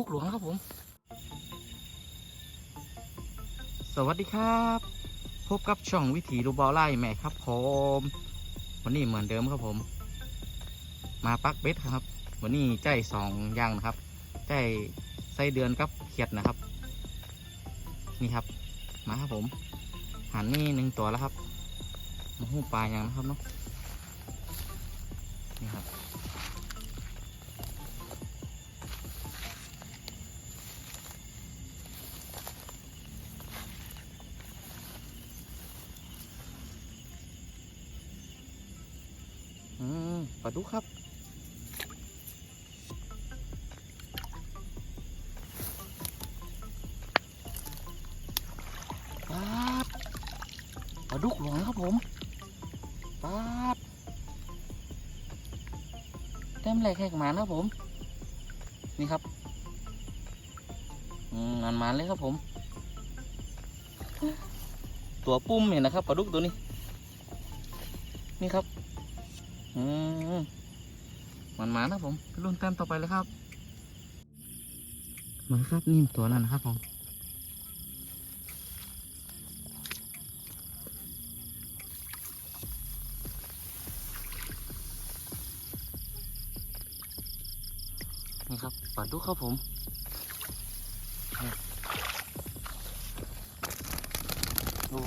ุกหลวงครับผม สวัสดีครับ พบกับช่องวิถีรูบอลไล่แม่ครับผม วันนี้เหมือนเดิมครับผม มาปักเบ็ดครับ วันนี้ใจสองอย่างนะครับใจไส้เดือนกับเขียดนะครับ นี่ครับ มาครับผมหันนี่หนึ่งตัวแล้วครับมาหูปลาอย่างนะครับเนาะนี่ครับ ลาดุกครับปาดปลาดุกหลวงครับผมปาดเต็มแหลกแหกหมานครับผม นี่ครับอืมอันหมานเลยครับผม ตัวปุ้มเนี่ยนะครับปลาดุกตัวนี้ นี่ครับ มันมานะผมรุ่นแต้มต่อไปเลยครับ มาครับนี่ตัวนั้นนะครับผมนี่ครับปลาดุกครับผมนี่โอ้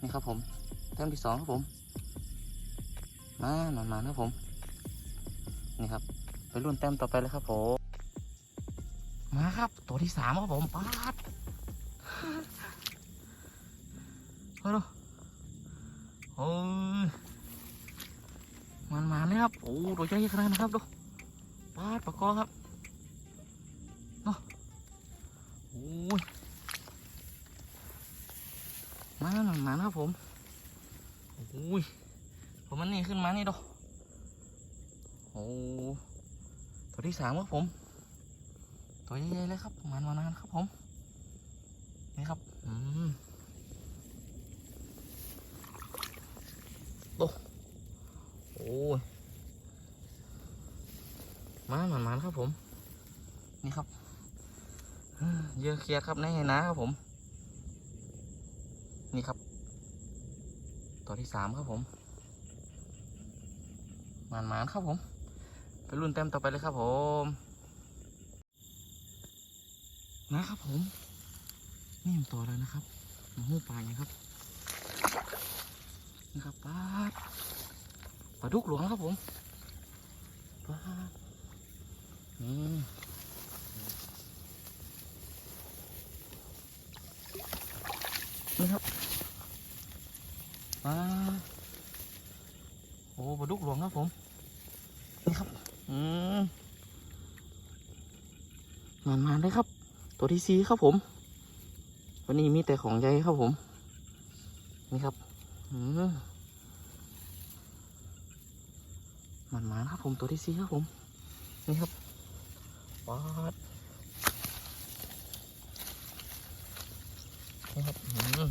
นี่ครับผมแต้มที่สองครับผม มาหนอนมาครับผม นี่ครับ ไปรุ่นแต้มต่อไปเลยครับผม มาครับ ตัวที่สามครับผมปาดมาดูโอ้ยมันมาเลยครับ โอ้ตัวใหญ่ขนาดนะครับดูปาดปากอครับเนาะโอ้ยมาหนอนมานะครับผม โอ้ย ผมมันนี่ขึ้นมานี่ดอกโอ้ตัวที่สามครับผม ตัวใหญ่ๆเลยครับมันมานานครับผม นี่ครับ อืมโอ้โอ้ยมาหมันๆครับผม นี่ครับเยอะเคลียร์ครับในนะครับผม นี่ครับ ตัวที่สามครับผม มานมานครับผม ไปรุ่นเต็มต่อไปเลยครับผมนะครับผม นี่มันตัวแล้วนะครับมาหูปลาอย่างครับนี่ครับปลาปลาดุกหลวงครับผมปลาดอืมนี่ครับปลา ปลาดุกหลวงครับผม นี่ครับ อืมมานมาเลยครับ ตัวที่สี่ครับผม วันนี้มีแต่ของใหญ่ครับผม นี่ครับ อืมมันมาครับผมตัวที่สี่ครับผม นี่ครับปาดนี่ครับ อืม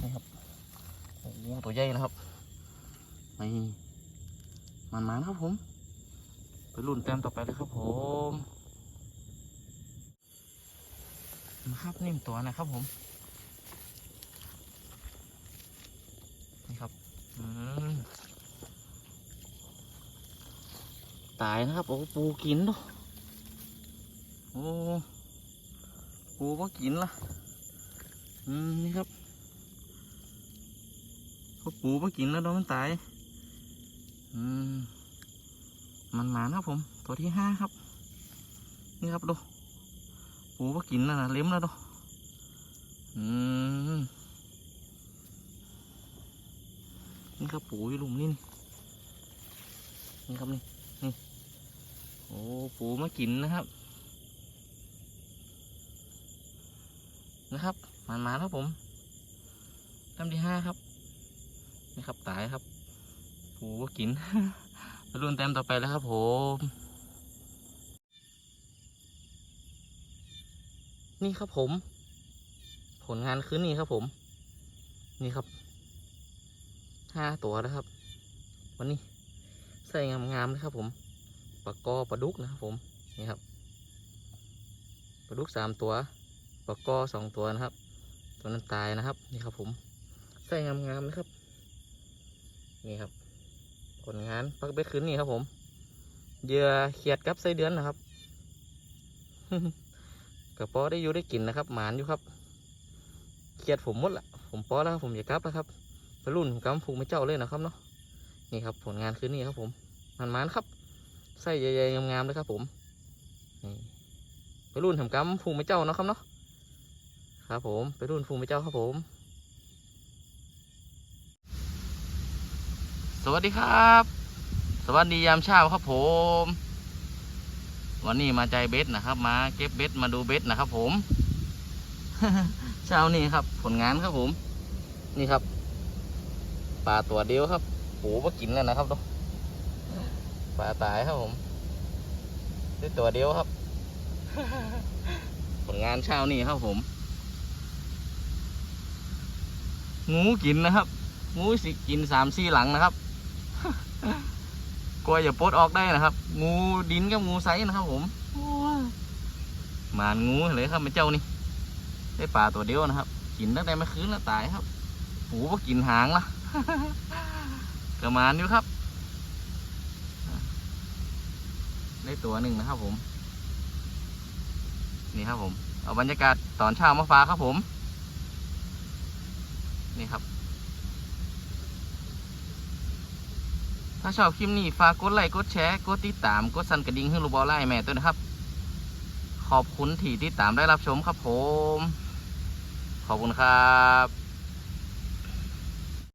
นี่ครับ โอ้โห ตัวใหญ่นะครับนี่มันมาครับผม ไปรุ่นแต้มต่อไปเลยครับผมนะครับนี่มตัวนะครับผม นี่ครับอืมตายนะครับ โอ้ปูกินเนาะโอ้ปูก็กินละอืมนี่ครับ เขาปูมากินแล้วโดนมันตาย อืม มันหมานะครับผม ตัวที่ห้าครับ นี่ครับดู ปูมากินแล้วนะเล็มแล้วดูอืม นี่ครับปูอยู่หลุมนี่นี่นี่ครับนี่ นี่ โอ้ปูมากินนะครับ นะครับมันมาครับผมลำที่ห้าครับ นี่ครับตายครับโหกินรุ่นแต้มต่อไปแล้วครับผมนี่ครับผม ผลงานคืนนี้ครับผม นี่ครับห้าตัวนะครับ วันนี้ใส่งามๆเลยครับ ผมปลากอปลาดุกนะครับ ผมนี่ครับปลาดุกสามตัวปลากอสองตัวนะครับ ตัวนั้นตายนะครับ นี่ครับผมใส่งามๆนะครับ นี่ครับผลงานปักเบ็ดคืนนี่ครับผมเหยื่อเขียดกับไส้เดือนนะครับกระป๋อได้อยู่ได้กินนะครับ หมานอยู่ครับเขียดผมหมดละผมปอแล้วครับผมอย่ากลับแล้วครับไปรุ่นผมกำผูกไม่เจ้าเลยนะครับเนาะนี่ครับ ผลงานคืนนี้ครับ ผมมันมันๆครับไส้ใหญ่ๆงามๆเลยครับ ผมนี่ไปรุ่นทำกำผูกไม่เจ้าเนาะครับเนาะครับผมไปรุ่นผูกไม่เจ้าครับผม วัสดีครับ สวัสดียามเช้าครับผม วันนี้มาใจเบ็ดนะครับ มาเก็บเบ็ดมาดูเบ็ดนะครับผม เช้านี้ครับ ผลงานครับผม นี่ครับปลาตัวเดียวครับโหมากินแล้วนะครับเนาะปลาตายครับผมได้ตัวเดียวครับ ผลงานเช้านี้ครับผมงูกินนะครับงูสิกินสามสี่หลังนะครับ กลัวอย่าปลดออกได้นะครับ งูดินกับงูไซนะครับผมหมานงูเลยครับเป็นเจ้านี่ ได้ปลาตัวเดียวนะครับ กินตั้งแต่เมื่อคืนแล้วตายครับหูก็กินหางละกระมานอยู่ครับ ได้ตัวหนึ่งนะครับผม นี่ครับผม เอาบรรยากาศตอนเช้ามาฟ้าครับผม นี่ครับ ถ้าชอบคลิปนี้ฝากกดไลค์กดแชร์กดติดตามกดสั่นกระดิ่งให้ลูกบอลไล่แม่ด้วยนะครับ ขอบคุณที่ติดตามได้รับชมครับผม ขอบคุณครับ